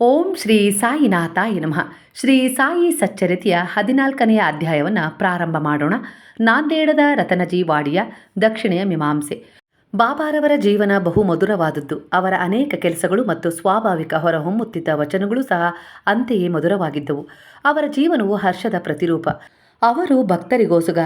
ಓಂ ಶ್ರೀ ಸಾಯಿನಾಥಾಯ ನಮಃ. ಶ್ರೀ ಸಾಯಿ ಸಚ್ಚರಿತೆಯ ಹದಿನಾಲ್ಕನೆಯ ಅಧ್ಯಾಯವನ್ನು ಪ್ರಾರಂಭ ಮಾಡೋಣ. ನಾಂದೇಡದ ರತನಜಿ ವಾಡಿಯ ದಕ್ಷಿಣೆಯ ಮೀಮಾಂಸೆ. ಬಾಬಾರವರ ಜೀವನ ಬಹು ಮಧುರವಾದದ್ದು. ಅವರ ಅನೇಕ ಕೆಲಸಗಳು ಮತ್ತು ಸ್ವಾಭಾವಿಕ ಹೊರಹೊಮ್ಮುತ್ತಿದ್ದ ವಚನಗಳು ಸಹ ಅಂತೆಯೇ ಮಧುರವಾಗಿದ್ದವು. ಅವರ ಜೀವನವು ಹರ್ಷದ ಪ್ರತಿರೂಪ. ಅವರು ಭಕ್ತರಿಗೋಸುಗ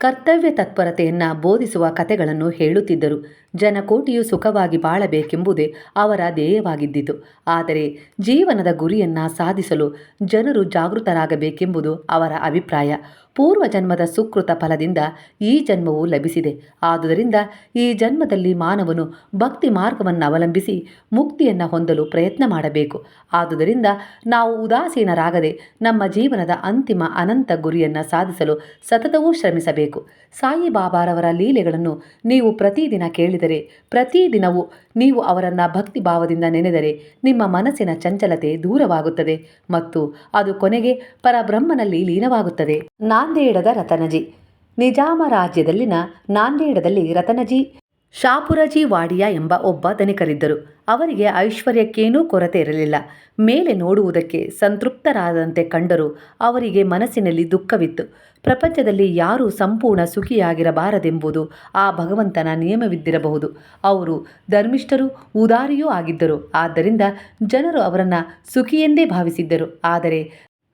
ಕರ್ತವ್ಯ ತತ್ಪರತೆಯನ್ನು ಬೋಧಿಸುವ ಕಥೆಗಳನ್ನು ಹೇಳುತ್ತಿದ್ದರು. ಜನಕೋಟಿಯು ಸುಖವಾಗಿ ಬಾಳಬೇಕೆಂಬುದೇ ಅವರ ಧ್ಯೇಯವಾಗಿದ್ದಿತು. ಆದರೆ ಜೀವನದ ಗುರಿಯನ್ನು ಸಾಧಿಸಲು ಜನರು ಜಾಗೃತರಾಗಬೇಕೆಂಬುದು ಅವರ ಅಭಿಪ್ರಾಯ. ಪೂರ್ವ ಜನ್ಮದ ಸುಕೃತ ಫಲದಿಂದ ಈ ಜನ್ಮವು ಲಭಿಸಿದೆ. ಆದುದರಿಂದ ಈ ಜನ್ಮದಲ್ಲಿ ಮಾನವನು ಭಕ್ತಿ ಮಾರ್ಗವನ್ನು ಅವಲಂಬಿಸಿ ಮುಕ್ತಿಯನ್ನು ಹೊಂದಲು ಪ್ರಯತ್ನ ಮಾಡಬೇಕು. ಆದುದರಿಂದ ನಾವು ಉದಾಸೀನರಾಗದೆ ನಮ್ಮ ಜೀವನದ ಅಂತಿಮ ಅನಂತ ಗುರಿಯನ್ನು ಸಾಧಿಸಲು ಸತತವೂ ಶ್ರಮಿಸಬೇಕು. ಸಾಯಿಬಾಬಾರವರ ಲೀಲೆಗಳನ್ನು ನೀವು ಪ್ರತಿದಿನ ಕೇಳಿದರೆ ಪ್ರತಿದಿನವೂ ನೀವು ಅವರನ್ನು ಭಕ್ತಿ ಭಾವದಿಂದ ನೆನೆದರೆ ನಿಮ್ಮ ಮನಸ್ಸಿನ ಚಂಚಲತೆ ದೂರವಾಗುತ್ತದೆ ಮತ್ತು ಅದು ಕೊನೆಗೆ ಪರಬ್ರಹ್ಮನಲ್ಲಿ ಲೀನವಾಗುತ್ತದೆ. ನಾಂದೇಡದ ರತನಜಿ. ನಿಜಾಮ ರಾಜ್ಯದಲ್ಲಿನ ನಾಂದೇಡದಲ್ಲಿ ರತನಜಿ ಶಾಪುರಜಿ ವಾಡಿಯ ಎಂಬ ಒಬ್ಬ ಧನಿಕರಿದ್ದರು. ಅವರಿಗೆ ಐಶ್ವರ್ಯಕ್ಕೇನೂ ಕೊರತೆ ಇರಲಿಲ್ಲ. ಮೇಲೆ ನೋಡುವುದಕ್ಕೆ ಸಂತೃಪ್ತರಾದಂತೆ ಕಂಡರೂ ಅವರಿಗೆ ಮನಸ್ಸಿನಲ್ಲಿ ದುಃಖವಿತ್ತು. ಪ್ರಪಂಚದಲ್ಲಿ ಯಾರೂ ಸಂಪೂರ್ಣ ಸುಖಿಯಾಗಿರಬಾರದೆಂಬುದು ಆ ಭಗವಂತನ ನಿಯಮವಿದ್ದಿರಬಹುದು. ಅವರು ಧರ್ಮಿಷ್ಠರು ಉದಾರಿಯೂ ಆಗಿದ್ದರು. ಆದ್ದರಿಂದ ಜನರು ಅವರನ್ನು ಸುಖಿಯೆಂದೇ ಭಾವಿಸಿದ್ದರು. ಆದರೆ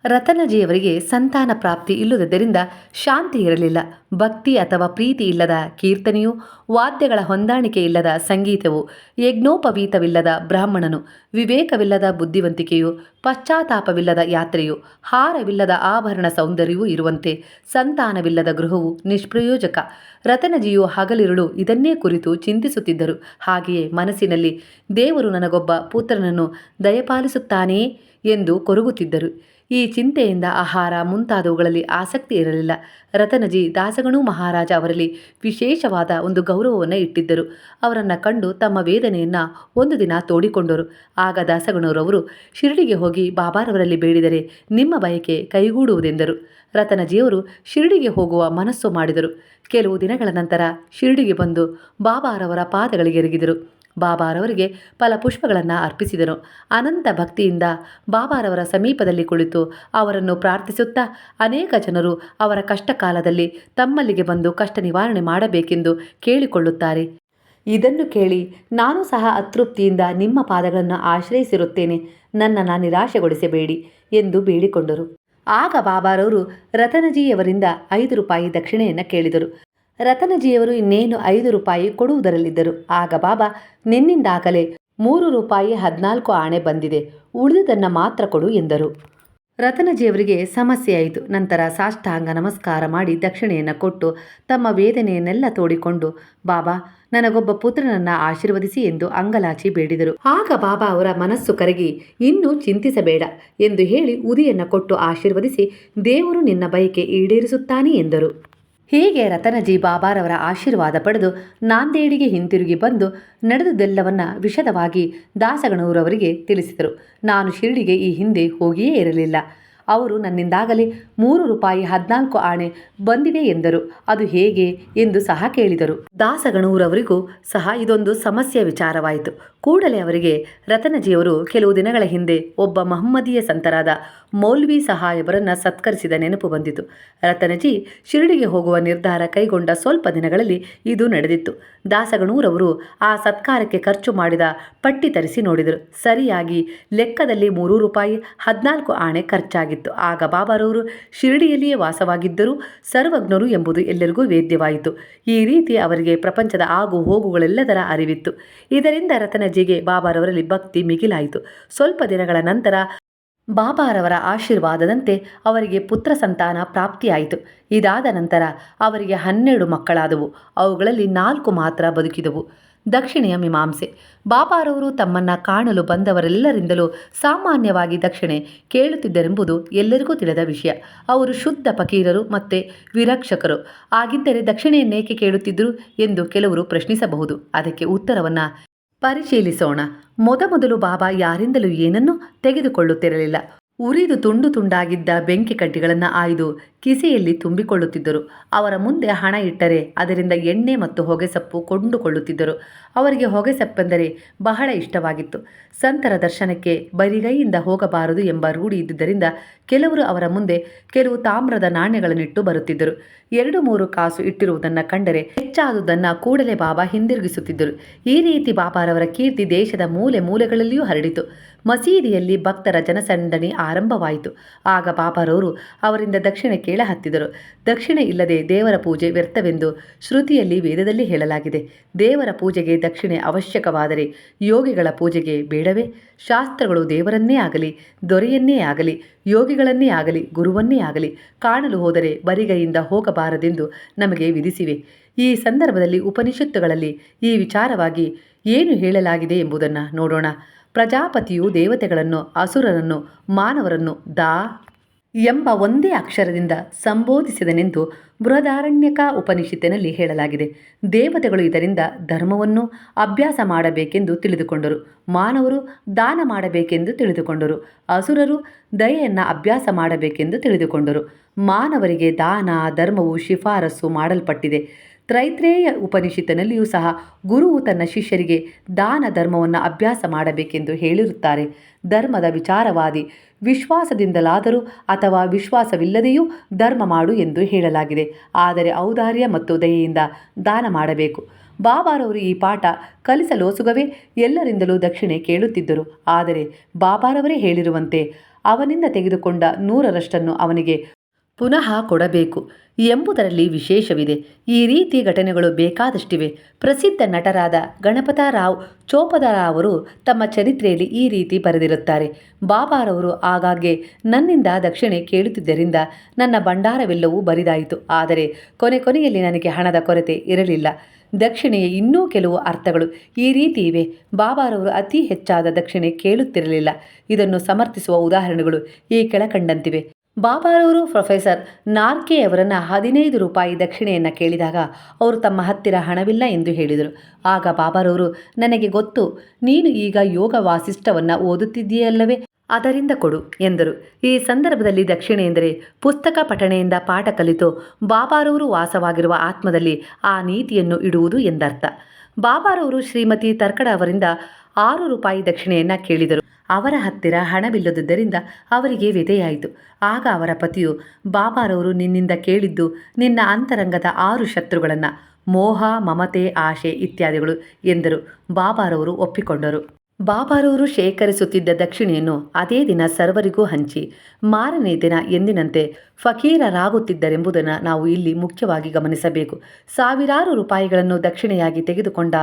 ರತನಜಿಯವರಿಗೆ ಸಂತಾನ ಪ್ರಾಪ್ತಿ ಇಲ್ಲದಿದ್ದರಿಂದ ಶಾಂತಿ ಇರಲಿಲ್ಲ. ಭಕ್ತಿ ಅಥವಾ ಪ್ರೀತಿ ಇಲ್ಲದ ಕೀರ್ತನೆಯು, ವಾದ್ಯಗಳ ಹೊಂದಾಣಿಕೆ ಇಲ್ಲದ ಸಂಗೀತವು, ಯಜ್ಞೋಪವೀತವಿಲ್ಲದ ಬ್ರಾಹ್ಮಣನು, ವಿವೇಕವಿಲ್ಲದ ಬುದ್ಧಿವಂತಿಕೆಯು, ಪಶ್ಚಾತ್ತಾಪವಿಲ್ಲದ ಯಾತ್ರೆಯು, ಹಾರವಿಲ್ಲದ ಆಭರಣ ಸೌಂದರ್ಯವೂ ಇರುವಂತೆ ಸಂತಾನವಿಲ್ಲದ ಗೃಹವು ನಿಷ್ಪ್ರಯೋಜಕ. ರತನಜಿಯು ಹಗಲಿರುಳು ಇದನ್ನೇ ಕುರಿತು ಚಿಂತಿಸುತ್ತಿದ್ದರು. ಹಾಗೆಯೇ ಮನಸ್ಸಿನಲ್ಲಿ, ದೇವರು ನನಗೊಬ್ಬ ಪುತ್ರನನ್ನು ದಯಪಾಲಿಸುತ್ತಾನೆಯೇ ಎಂದು ಕೊರಗುತ್ತಿದ್ದರು. ಈ ಚಿಂತೆಯಿಂದ ಆಹಾರ ಮುಂತಾದವುಗಳಲ್ಲಿ ಆಸಕ್ತಿ ಇರಲಿಲ್ಲ. ರತನಜಿ ದಾಸಗಣು ಮಹಾರಾಜ ಅವರಲ್ಲಿ ವಿಶೇಷವಾದ ಒಂದು ಗೌರವವನ್ನು ಇಟ್ಟಿದ್ದರು. ಅವರನ್ನು ಕಂಡು ತಮ್ಮ ವೇದನೆಯನ್ನು ಒಂದು ದಿನ ತೋಡಿಕೊಂಡರು. ಆಗ ದಾಸಗಣೂರವರು ಶಿರಡಿಗೆ ಹೋಗಿ ಬಾಬಾರವರಲ್ಲಿ ಬೇಡಿದರೆ ನಿಮ್ಮ ಬಯಕೆ ಕೈಗೂಡುವುದೆಂದರು. ರತನಜಿಯವರು ಶಿರಡಿಗೆ ಹೋಗುವ ಮನಸ್ಸು ಮಾಡಿದರು. ಕೆಲವು ದಿನಗಳ ನಂತರ ಶಿರಡಿಗೆ ಬಂದು ಬಾಬಾರವರ ಪಾದಗಳಿಗೆ ಎರಗಿದರು. ಬಾಬಾರವರಿಗೆ ಫಲಪುಷ್ಪಗಳನ್ನು ಅರ್ಪಿಸಿದರು. ಅನಂತ ಭಕ್ತಿಯಿಂದ ಬಾಬಾರವರ ಸಮೀಪದಲ್ಲಿ ಕುಳಿತು ಅವರನ್ನು ಪ್ರಾರ್ಥಿಸುತ್ತಾ ಅನೇಕ ಜನರು ಅವರ ಕಷ್ಟ ಕಾಲದಲ್ಲಿ ತಮ್ಮಲ್ಲಿಗೆ ಬಂದು ಕಷ್ಟ ನಿವಾರಣೆ ಮಾಡಬೇಕೆಂದು ಕೇಳಿಕೊಳ್ಳುತ್ತಾರೆ. ಇದನ್ನು ಕೇಳಿ ನಾನು ಸಹ ಅತೃಪ್ತಿಯಿಂದ ನಿಮ್ಮ ಪಾದಗಳನ್ನು ಆಶ್ರಯಿಸಿರುತ್ತೇನೆ. ನನ್ನನ್ನು ನಿರಾಶೆಗೊಳಿಸಬೇಡಿ ಎಂದು ಬೇಡಿಕೊಂಡರು. ಆಗ ಬಾಬಾರವರು ರತನಜಿಯವರಿಂದ ಐದು ರೂಪಾಯಿ ದಕ್ಷಿಣೆಯನ್ನು ಕೇಳಿದರು. ರತನಜಿಯವರು ಇನ್ನೇನು ಐದು ರೂಪಾಯಿ ಕೊಡುವುದರಲ್ಲಿದ್ದರು. ಆಗ ಬಾಬಾ, ನಿನ್ನಿಂದಾಗಲೇ ಮೂರು ರೂಪಾಯಿ ಹದಿನಾಲ್ಕು ಆಣೆ ಬಂದಿದೆ, ಉಳಿದುದನ್ನು ಮಾತ್ರ ಕೊಡು ಎಂದರು. ರತನಜಿಯವರಿಗೆ ಸಮಸ್ಯೆಯಾಯಿತು ನಂತರ ಸಾಷ್ಟಾಂಗ ನಮಸ್ಕಾರ ಮಾಡಿ ದಕ್ಷಿಣೆಯನ್ನು ಕೊಟ್ಟು ತಮ್ಮ ವೇದನೆಯನ್ನೆಲ್ಲ ತೋಡಿಕೊಂಡು, ಬಾಬಾ, ನನಗೊಬ್ಬ ಪುತ್ರನನ್ನ ಆಶೀರ್ವದಿಸಿ ಎಂದು ಅಂಗಲಾಚಿ ಬೇಡಿದರು. ಆಗ ಬಾಬಾ ಅವರ ಮನಸ್ಸು ಕರಗಿ, ಇನ್ನೂ ಚಿಂತಿಸಬೇಡ ಎಂದು ಹೇಳಿ ಉದಿಯನ್ನು ಕೊಟ್ಟು ಆಶೀರ್ವದಿಸಿ, ದೇವರು ನಿನ್ನ ಬಯಕೆ ಈಡೇರಿಸುತ್ತಾನೆ ಎಂದರು. ಹೀಗೆ ರತನಜಿ ಬಾಬಾರವರ ಆಶೀರ್ವಾದ ಪಡೆದು ನಾಂದೇಡಿಗೆ ಹಿಂತಿರುಗಿ ಬಂದು ನಡೆದುದೆಲ್ಲವನ್ನ ವಿಶದವಾಗಿ ದಾಸಗಣೂರವರಿಗೆ ತಿಳಿಸಿದರು. ನಾನು ಶಿರಡಿಗೆ ಈ ಹಿಂದೆ ಹೋಗಿಯೇ ಇರಲಿಲ್ಲ. ಅವರು ನನ್ನಿಂದಾಗಲೇ ಮೂರು ರೂಪಾಯಿ ಹದಿನಾಲ್ಕು ಆಣೆ ಬಂದಿದೆ ಎಂದರು. ಅದು ಹೇಗೆ ಎಂದು ಸಹ ಕೇಳಿದರು. ದಾಸಗಣೂರವರಿಗೂ ಸಹ ಇದೊಂದು ಸಮಸ್ಯೆ ವಿಚಾರವಾಯಿತು. ಕೂಡಲೇ ಅವರಿಗೆ ರತನಜಿಯವರು ಕೆಲವು ದಿನಗಳ ಹಿಂದೆ ಒಬ್ಬ ಮಹಮ್ಮದೀಯ ಸಂತರಾದ ಮೌಲ್ವಿ ಸಹಾಯಬರನ್ನು ಸತ್ಕರಿಸಿದ ನೆನಪು ಬಂದಿತು. ರತನಜಿ ಶಿರಡಿಗೆ ಹೋಗುವ ನಿರ್ಧಾರ ಕೈಗೊಂಡ ಸ್ವಲ್ಪ ದಿನಗಳಲ್ಲಿ ಇದು ನಡೆದಿತ್ತು. ದಾಸಗಣೂರವರು ಆ ಸತ್ಕಾರಕ್ಕೆ ಖರ್ಚು ಮಾಡಿದ ಪಟ್ಟಿ ತರಿಸಿ ನೋಡಿದರು. ಸರಿಯಾಗಿ ಲೆಕ್ಕದಲ್ಲಿ ಮೂರು ರೂಪಾಯಿ, ಹದಿನಾಲ್ಕು ಆಣೆ ಖರ್ಚಾಗಿತ್ತು. ಆಗ ಬಾಬಾರವರು ಶಿರಡಿಯಲ್ಲಿಯೇ ವಾಸವಾಗಿದ್ದರೂ ಸರ್ವಜ್ಞರು ಎಂಬುದು ಎಲ್ಲರಿಗೂ ವೇದ್ಯವಾಯಿತು. ಈ ರೀತಿ ಅವರಿಗೆ ಪ್ರಪಂಚದ ಆಗು ಹೋಗುಗಳೆಲ್ಲದರ ಅರಿವಿತ್ತು. ಇದರಿಂದ ರತನಜಿಗೆ ಬಾಬಾರವರಲ್ಲಿ ಭಕ್ತಿ ಮಿಗಿಲಾಯಿತು. ಸ್ವಲ್ಪ ದಿನಗಳ ನಂತರ ಬಾಬಾರವರ ಆಶೀರ್ವಾದದಂತೆ ಅವರಿಗೆ ಪುತ್ರ ಸಂತಾನ ಪ್ರಾಪ್ತಿಯಾಯಿತು. ಇದಾದ ನಂತರ ಅವರಿಗೆ ಹನ್ನೆರಡು ಮಕ್ಕಳಾದವು. ಅವುಗಳಲ್ಲಿ ನಾಲ್ಕು ಮಾತ್ರ ಬದುಕಿದವು. ದಕ್ಷಿಣೆಯ ಮೀಮಾಂಸೆ. ಬಾಬಾರವರು ತಮ್ಮನ್ನು ಕಾಣಲು ಬಂದವರೆಲ್ಲರಿಂದಲೂ ಸಾಮಾನ್ಯವಾಗಿ ದಕ್ಷಿಣೆ ಕೇಳುತ್ತಿದ್ದರೆಂಬುದು ಎಲ್ಲರಿಗೂ ತಿಳಿದ ವಿಷಯ. ಅವರು ಶುದ್ಧ ಫಕೀರರು ಮತ್ತು ವಿರಕ್ಷಕರು. ಆಗಿದ್ದರೆ ದಕ್ಷಿಣೆಯನ್ನೇಕೆ ಕೇಳುತ್ತಿದ್ದರು ಎಂದು ಕೆಲವರು ಪ್ರಶ್ನಿಸಬಹುದು. ಅದಕ್ಕೆ ಉತ್ತರವನ್ನು ಪರಿಶೀಲಿಸೋಣ. ಮೊದಮೊದಲು ಬಾಬಾ ಯಾರಿಂದಲೂ ಏನನ್ನೂ ತೆಗೆದುಕೊಳ್ಳುತ್ತಿರಲಿಲ್ಲ. ಉರಿದು ತುಂಡು ತುಂಡಾಗಿದ್ದ ಬೆಂಕಿ ಕಡ್ಡಿಗಳನ್ನು ಆಯ್ದು ಕಿಸೆಯಲ್ಲಿ ತುಂಬಿಕೊಳ್ಳುತ್ತಿದ್ದರು. ಅವರ ಮುಂದೆ ಹಣ ಇಟ್ಟರೆ ಅದರಿಂದ ಎಣ್ಣೆ ಮತ್ತು ಹೊಗೆಸೊಪ್ಪು ಕೊಂಡುಕೊಳ್ಳುತ್ತಿದ್ದರು. ಅವರಿಗೆ ಹೊಗೆಸೊಪ್ಪೆಂದರೆ ಬಹಳ ಇಷ್ಟವಾಗಿತ್ತು. ಸಂತರ ದರ್ಶನಕ್ಕೆ ಬರಿಗೈಯಿಂದ ಹೋಗಬಾರದು ಎಂಬ ರೂಢಿ ಇದ್ದುದರಿಂದ ಕೆಲವರು ಅವರ ಮುಂದೆ ಕೆಲವು ತಾಮ್ರದ ನಾಣ್ಯಗಳನ್ನಿಟ್ಟು ಬರುತ್ತಿದ್ದರು. ಎರಡು ಮೂರು ಕಾಸು ಇಟ್ಟಿರುವುದನ್ನು ಕಂಡರೆ ಹೆಚ್ಚಾದುದನ್ನು ಕೂಡಲೇ ಬಾಬಾ ಹಿಂದಿರುಗಿಸುತ್ತಿದ್ದರು. ಈ ರೀತಿ ಬಾಬಾರವರ ಕೀರ್ತಿ ದೇಶದ ಮೂಲೆ ಮೂಲೆಗಳಲ್ಲಿಯೂ ಹರಡಿತು. ಮಸೀದಿಯಲ್ಲಿ ಭಕ್ತರ ಜನಸಂದಣಿ ಆರಂಭವಾಯಿತು. ಆಗ ಪಾಪರವರು ಅವರಿಂದ ದಕ್ಷಿಣ ಕೇಳ ಹತ್ತಿದರು ದಕ್ಷಿಣೆ ಇಲ್ಲದೆ ದೇವರ ಪೂಜೆ ವ್ಯರ್ಥವೆಂದು ಶ್ರುತಿಯಲ್ಲಿ ವೇದದಲ್ಲಿ ಹೇಳಲಾಗಿದೆ. ದೇವರ ಪೂಜೆಗೆ ದಕ್ಷಿಣೆ ಅವಶ್ಯಕವಾದರೆ ಯೋಗಿಗಳ ಪೂಜೆಗೆ ಬೇಡವೇ? ಶಾಸ್ತ್ರಗಳು ದೇವರನ್ನೇ ಆಗಲಿ, ದೊರೆಯನ್ನೇ ಆಗಲಿ, ಯೋಗಿಗಳನ್ನೇ ಆಗಲಿ, ಗುರುವನ್ನೇ ಆಗಲಿ ಕಾಣಲು ಹೋದರೆ ಬರಿಗೈಯಿಂದ ಹೋಗಬಾರದೆಂದು ನಮಗೆ ವಿಧಿಸಿವೆ. ಈ ಸಂದರ್ಭದಲ್ಲಿ ಉಪನಿಷತ್ತುಗಳಲ್ಲಿ ಈ ವಿಚಾರವಾಗಿ ಏನು ಹೇಳಲಾಗಿದೆ ಎಂಬುದನ್ನು ನೋಡೋಣ. ಪ್ರಜಾಪತಿಯು ದೇವತೆಗಳನ್ನು, ಅಸುರರನ್ನು, ಮಾನವರನ್ನು ದಾ ಎಂಬ ಒಂದೇ ಅಕ್ಷರದಿಂದ ಸಂಬೋಧಿಸಿದನೆಂದು ಬೃಹದಾರಣ್ಯಕ ಉಪನಿಷತ್ತಿನಲ್ಲಿ ಹೇಳಲಾಗಿದೆ. ದೇವತೆಗಳು ಇದರಿಂದ ಧರ್ಮವನ್ನು ಅಭ್ಯಾಸ ಮಾಡಬೇಕೆಂದು ತಿಳಿದುಕೊಂಡರು. ಮಾನವರು ದಾನ ಮಾಡಬೇಕೆಂದು ತಿಳಿದುಕೊಂಡರು. ಅಸುರರು ದಯೆಯನ್ನು ಅಭ್ಯಾಸ ಮಾಡಬೇಕೆಂದು ತಿಳಿದುಕೊಂಡರು. ಮಾನವರಿಗೆ ದಾನ, ಧರ್ಮವು ಶಿಫಾರಸು ಮಾಡಲ್ಪಟ್ಟಿದೆ. ತ್ರೈತ್ರೇಯ ಉಪನಿಷತ್ತಿನಲ್ಲಿಯೂ ಸಹ ಗುರುವು ತನ್ನ ಶಿಷ್ಯರಿಗೆ ದಾನ ಧರ್ಮವನ್ನು ಅಭ್ಯಾಸ ಮಾಡಬೇಕೆಂದು ಹೇಳಿರುತ್ತಾರೆ. ಧರ್ಮದ ವಿಚಾರವಾದಿ ವಿಶ್ವಾಸದಿಂದಲಾದರೂ ಅಥವಾ ವಿಶ್ವಾಸವಿಲ್ಲದೆಯೂ ಧರ್ಮ ಮಾಡು ಎಂದು ಹೇಳಲಾಗಿದೆ. ಆದರೆ ಔದಾರ್ಯ ಮತ್ತು ದಯೆಯಿಂದ ದಾನ ಮಾಡಬೇಕು. ಬಾಬಾರವರು ಈ ಪಾಠ ಕಲಿಸಲೋಸುಗವೇ ಎಲ್ಲರಿಂದಲೂ ದಕ್ಷಿಣೆ ಕೇಳುತ್ತಿದ್ದರು. ಆದರೆ ಬಾಬಾರವರೇ ಹೇಳಿರುವಂತೆ ಅವನಿಂದ ತೆಗೆದುಕೊಂಡ ನೂರರಷ್ಟನ್ನು ಅವನಿಗೆ ಪುನಃ ಕೊಡಬೇಕು. ಎಂಬುದರಲ್ಲಿ ವಿಶೇಷವಿದೆ. ಈ ರೀತಿ ಘಟನೆಗಳು ಬೇಕಾದಷ್ಟಿವೆ. ಪ್ರಸಿದ್ಧ ನಟರಾದ ಗಣಪತರಾವ್, ಚೋಪದರಾವರು ತಮ್ಮ ಚರಿತ್ರೆಯಲ್ಲಿ ಈ ರೀತಿ ಬರೆದಿರುತ್ತಾರೆ. ಬಾಬಾರವರು ಆಗಾಗ್ಗೆ ನನ್ನಿಂದ ದಕ್ಷಿಣೆ ಕೇಳುತ್ತಿದ್ದರಿಂದ ನನ್ನ ಭಂಡಾರವೆಲ್ಲವೂ ಬರಿದಾಯಿತು. ಆದರೆ ಕೊನೆ ಕೊನೆಯಲ್ಲಿ ನನಗೆ ಹಣದ ಕೊರತೆ ಇರಲಿಲ್ಲ. ದಕ್ಷಿಣೆಯ ಇನ್ನೂ ಕೆಲವು ಅರ್ಥಗಳು ಈ ರೀತಿ ಇವೆ. ಬಾಬಾರವರು ಅತಿ ಹೆಚ್ಚಾದ ದಕ್ಷಿಣೆ ಕೇಳುತ್ತಿರಲಿಲ್ಲ. ಇದನ್ನು ಸಮರ್ಥಿಸುವ ಉದಾಹರಣೆಗಳು ಈ ಕೆಳಕಂಡಂತಿವೆ. ಬಾಬಾರವರು ಪ್ರೊಫೆಸರ್ ನಾರ್ಕೆಯವರನ್ನು ಹದಿನೈದು ರೂಪಾಯಿ ದಕ್ಷಿಣೆಯನ್ನು ಕೇಳಿದಾಗ ಅವರು ತಮ್ಮ ಹತ್ತಿರ ಹಣವಿಲ್ಲ ಎಂದು ಹೇಳಿದರು. ಆಗ ಬಾಬಾರವರು, ನನಗೆ ಗೊತ್ತು, ನೀನು ಈಗ ಯೋಗ ವಾಸಿಷ್ಠವನ್ನು ಓದುತ್ತಿದ್ದೀಯಲ್ಲವೇ? ಅದರಿಂದ ಕೊಡು, ಎಂದರು. ಈ ಸಂದರ್ಭದಲ್ಲಿ ದಕ್ಷಿಣೆ ಎಂದರೆ ಪುಸ್ತಕ ಪಠಣೆಯಿಂದ ಪಾಠ ಕಲಿತು ಬಾಬಾರವರು ವಾಸವಾಗಿರುವ ಆತ್ಮದಲ್ಲಿ ಆ ನೀತಿಯನ್ನು ಇಡುವುದು ಎಂದರ್ಥ. ಬಾಬಾರವರು ಶ್ರೀಮತಿ ತರ್ಕಡ ಅವರಿಂದ ಆರು ರೂಪಾಯಿ ದಕ್ಷಿಣೆಯನ್ನು ಕೇಳಿದರು. ಅವರ ಹತ್ತಿರ ಹಣವಿಲ್ಲದಿದ್ದರಿಂದ ಅವರಿಗೆ ವ್ಯಥೆಯಾಯಿತು ಆಗ ಅವರ ಪತಿಯು, ಬಾಬಾರವರು ನಿನ್ನಿಂದ ಕೇಳಿದ್ದು ನಿನ್ನ ಅಂತರಂಗದ ಆರು ಶತ್ರುಗಳನ್ನು, ಮೋಹ, ಮಮತೆ, ಆಶೆ ಇತ್ಯಾದಿಗಳು ಎಂದರು. ಬಾಬಾರವರು ಒಪ್ಪಿಕೊಂಡರು. ಬಾಬಾರವರು ಶೇಖರಿಸುತ್ತಿದ್ದ ದಕ್ಷಿಣೆಯನ್ನು ಅದೇ ದಿನ ಸರ್ವರಿಗೂ ಹಂಚಿ, ಮಾರನೇ ದಿನ ಎಂದಿನಂತೆ ಫಕೀರರಾಗುತ್ತಿದ್ದರೆಂಬುದನ್ನು ನಾವು ಇಲ್ಲಿ ಮುಖ್ಯವಾಗಿ ಗಮನಿಸಬೇಕು. ಸಾವಿರಾರು ರೂಪಾಯಿಗಳನ್ನು ದಕ್ಷಿಣೆಯಾಗಿ ತೆಗೆದುಕೊಂಡ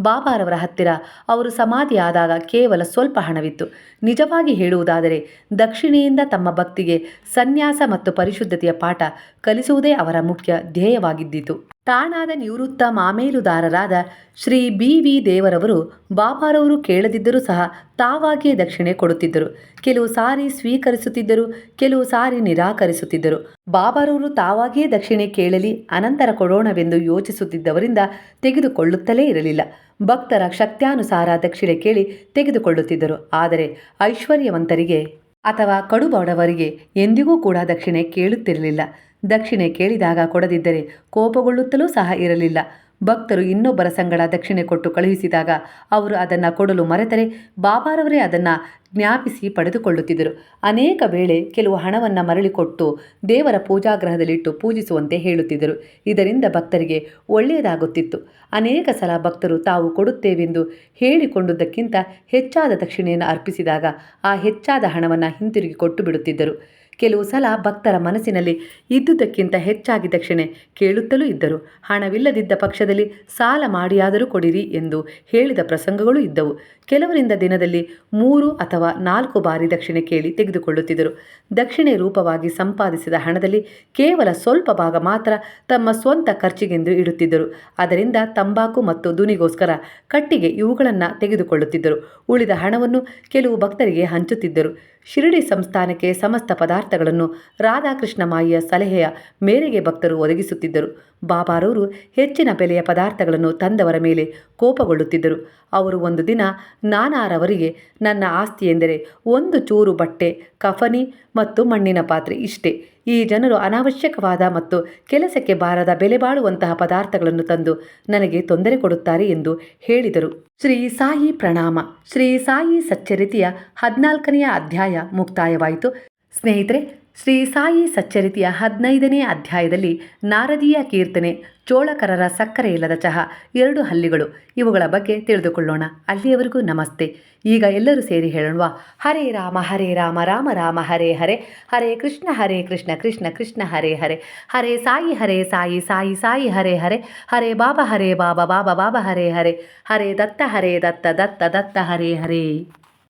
ಬಾಬಾರವರ ಹತ್ತಿರ ಅವರು ಸಮಾಧಿಯಾದಾಗ ಕೇವಲ ಸ್ವಲ್ಪ ಹಣವಿತ್ತು. ನಿಜವಾಗಿ ಹೇಳುವುದಾದರೆ, ದಕ್ಷಿಣೆಯಿಂದ ತಮ್ಮ ಭಕ್ತಿಗೆ ಸನ್ಯಾಸ ಮತ್ತು ಪರಿಶುದ್ಧತೆಯ ಪಾಠ ಕಲಿಸುವುದೇ ಅವರ ಮುಖ್ಯ ಧ್ಯೇಯವಾಗಿದ್ದಿತು. ತಾಣಾದ ನಿವೃತ್ತ ಮಾಮೇಲುದಾರರಾದ ಶ್ರೀ ಬಿ ವಿ ದೇವರವರು ಬಾಬಾರವರು ಕೇಳದಿದ್ದರೂ ಸಹ ತಾವಾಗಿಯೇ ದಕ್ಷಿಣೆ ಕೊಡುತ್ತಿದ್ದರು. ಕೆಲವು ಸಾರಿ ಸ್ವೀಕರಿಸುತ್ತಿದ್ದರು, ಕೆಲವು ಸಾರಿ ನಿರಾಕರಿಸುತ್ತಿದ್ದರು. ಬಾಬಾರವರು ತಾವಾಗಿಯೇ ದಕ್ಷಿಣೆ ಕೇಳಲಿ, ಅನಂತರ ಕೊಡೋಣವೆಂದು ಯೋಚಿಸುತ್ತಿದ್ದವರಿಂದ ತೆಗೆದುಕೊಳ್ಳುತ್ತಲೇ ಇರಲಿಲ್ಲ. ಭಕ್ತರ ಶಕ್ತ್ಯಾನುಸಾರ ದಕ್ಷಿಣೆ ಕೇಳಿ ತೆಗೆದುಕೊಳ್ಳುತ್ತಿದ್ದರು. ಆದರೆ ಐಶ್ವರ್ಯವಂತರಿಗೆ ಅಥವಾ ಕಡುಬಡವರಿಗೆ ಎಂದಿಗೂ ಕೂಡ ದಕ್ಷಿಣೆ ಕೇಳುತ್ತಿರಲಿಲ್ಲ. ದಕ್ಷಿಣೆ ಕೇಳಿದಾಗ ಕೊಡದಿದ್ದರೆ ಕೋಪಗೊಳ್ಳುತ್ತಲೂ ಸಹ ಇರಲಿಲ್ಲ. ಭಕ್ತರು ಇನ್ನೊಬ್ಬರ ಸಂಗಡ ದಕ್ಷಿಣೆ ಕೊಟ್ಟು ಕಳುಹಿಸಿದಾಗ ಅವರು ಅದನ್ನು ಕೊಡಲು ಮರೆತರೆ ಬಾಬಾರವರೇ ಅದನ್ನು ಜ್ಞಾಪಿಸಿ ಪಡೆದುಕೊಳ್ಳುತ್ತಿದ್ದರು. ಅನೇಕ ವೇಳೆ ಕೆಲವು ಹಣವನ್ನು ಮರಳಿಕೊಟ್ಟು ದೇವರ ಪೂಜಾಗ್ರಹದಲ್ಲಿಟ್ಟು ಪೂಜಿಸುವಂತೆ ಹೇಳುತ್ತಿದ್ದರು. ಇದರಿಂದ ಭಕ್ತರಿಗೆ ಒಳ್ಳೆಯದಾಗುತ್ತಿತ್ತು. ಅನೇಕ ಸಲ ಭಕ್ತರು ತಾವು ಕೊಡುತ್ತೇವೆಂದು ಹೇಳಿಕೊಂಡುದಕ್ಕಿಂತ ಹೆಚ್ಚಾದ ದಕ್ಷಿಣೆಯನ್ನು ಅರ್ಪಿಸಿದಾಗ ಆ ಹೆಚ್ಚಾದ ಹಣವನ್ನು ಹಿಂತಿರುಗಿ ಕೊಟ್ಟು ಬಿಡುತ್ತಿದ್ದರು. ಕೆಲವು ಸಲ ಭಕ್ತರ ಮನಸ್ಸಿನಲ್ಲಿ ಇದ್ದುದಕ್ಕಿಂತ ಹೆಚ್ಚಾಗಿ ದಕ್ಷಿಣೆ ಕೇಳುತ್ತಲೂ ಇದ್ದರು. ಹಣವಿಲ್ಲದಿದ್ದ ಪಕ್ಷದಲ್ಲಿ ಸಾಲ ಮಾಡಿಯಾದರೂ ಕೊಡಿರಿ ಎಂದು ಹೇಳಿದ ಪ್ರಸಂಗಗಳು ಇದ್ದವು. ಕೆಲವರಿಂದ ದಿನದಲ್ಲಿ ಮೂರು ಅಥವಾ ನಾಲ್ಕು ಬಾರಿ ದಕ್ಷಿಣೆ ಕೇಳಿ ತೆಗೆದುಕೊಳ್ಳುತ್ತಿದ್ದರು. ದಕ್ಷಿಣೆ ರೂಪವಾಗಿ ಸಂಪಾದಿಸಿದ ಹಣದಲ್ಲಿ ಕೇವಲ ಸ್ವಲ್ಪ ಭಾಗ ಮಾತ್ರ ತಮ್ಮ ಸ್ವಂತ ಖರ್ಚಿಗೆಂದು ಇಡುತ್ತಿದ್ದರು. ಅದರಿಂದ ತಂಬಾಕು ಮತ್ತು ದುನಿಗೋಸ್ಕರ ಕಟ್ಟಿಗೆ ಇವುಗಳನ್ನು ತೆಗೆದುಕೊಳ್ಳುತ್ತಿದ್ದರು. ಉಳಿದ ಹಣವನ್ನು ಕೆಲವು ಭಕ್ತರಿಗೆ ಹಂಚುತ್ತಿದ್ದರು. ಶಿರಡಿ ಸಂಸ್ಥಾನಕ್ಕೆ ಸಮಸ್ತ ಪದಾರ್ಥ ಪದಾರ್ಥಗಳನ್ನು ರಾಧಾಕೃಷ್ಣ ಮಾಯಿಯ ಸಲಹೆಯ ಮೇರೆಗೆ ಭಕ್ತರು ಒದಗಿಸುತ್ತಿದ್ದರು. ಬಾಬಾರವರು ಹೆಚ್ಚಿನ ಬೆಲೆಯ ಪದಾರ್ಥಗಳನ್ನು ತಂದವರ ಮೇಲೆ ಕೋಪಗೊಳ್ಳುತ್ತಿದ್ದರು. ಅವರು ಒಂದು ದಿನ, ನಾನಾರವರಿಗೆ, ನನ್ನ ಆಸ್ತಿ ಎಂದರೆ ಒಂದು ಚೂರು ಬಟ್ಟೆ, ಕಫನಿ ಮತ್ತು ಮಣ್ಣಿನ ಪಾತ್ರೆ ಇಷ್ಟೇ. ಈ ಜನರು ಅನಾವಶ್ಯಕವಾದ ಮತ್ತು ಕೆಲಸಕ್ಕೆ ಬಾರದ ಬೆಲೆ ಬಾಳುವಂತಹ ಪದಾರ್ಥಗಳನ್ನು ತಂದು ನನಗೆ ತೊಂದರೆ ಕೊಡುತ್ತಾರೆ ಎಂದು ಹೇಳಿದರು. ಶ್ರೀ ಸಾಯಿ ಪ್ರಣಾಮ. ಶ್ರೀ ಸಾಯಿ ಸಚ್ಚರಿತೆಯ ಹದಿನಾಲ್ಕನೆಯ ಅಧ್ಯಾಯ ಮುಕ್ತಾಯವಾಯಿತು. ಸ್ನೇಹಿತರೆ, ಶ್ರೀ ಸಾಯಿ ಸಚ್ಚರಿತೆಯ ಹದಿನೈದನೇ ಅಧ್ಯಾಯದಲ್ಲಿ ನಾರದೀಯ ಕೀರ್ತನೆ, ಚೋಳಕರರ ಸಕ್ಕರೆ ಇಲ್ಲದ ಚಹಾ, ಎರಡು ಹಲ್ಲಿಗಳು, ಇವುಗಳ ಬಗ್ಗೆ ತಿಳಿದುಕೊಳ್ಳೋಣ. ಅಲ್ಲಿಯವರೆಗೂ ನಮಸ್ತೆ. ಈಗ ಎಲ್ಲರೂ ಸೇರಿ ಹೇಳೋಣ ಹರೇ ರಾಮ ಹರೇ ರಾಮ ರಾಮ ರಾಮ, ಹರೇ ಹರೇ. ಹರೇ ಕೃಷ್ಣ ಹರೇ ಕೃಷ್ಣ ಕೃಷ್ಣ ಕೃಷ್ಣ, ಹರೇ ಹರೇ. ಹರೇ ಸಾಯಿ ಹರೇ ಸಾಯಿ ಸಾಯಿ ಸಾಯಿ, ಹರೇ ಹರೇ. ಹರೇ ಬಾಬಾ ಹರೇ ಬಾಬಾ ಬಾಬಾ ಬಾಬಾ, ಹರೇ ಹರೇ. ಹರೇ ದತ್ತ ಹರೇ ದತ್ತ ದತ್ತ ದತ್ತ, ಹರೇ ಹರೇ.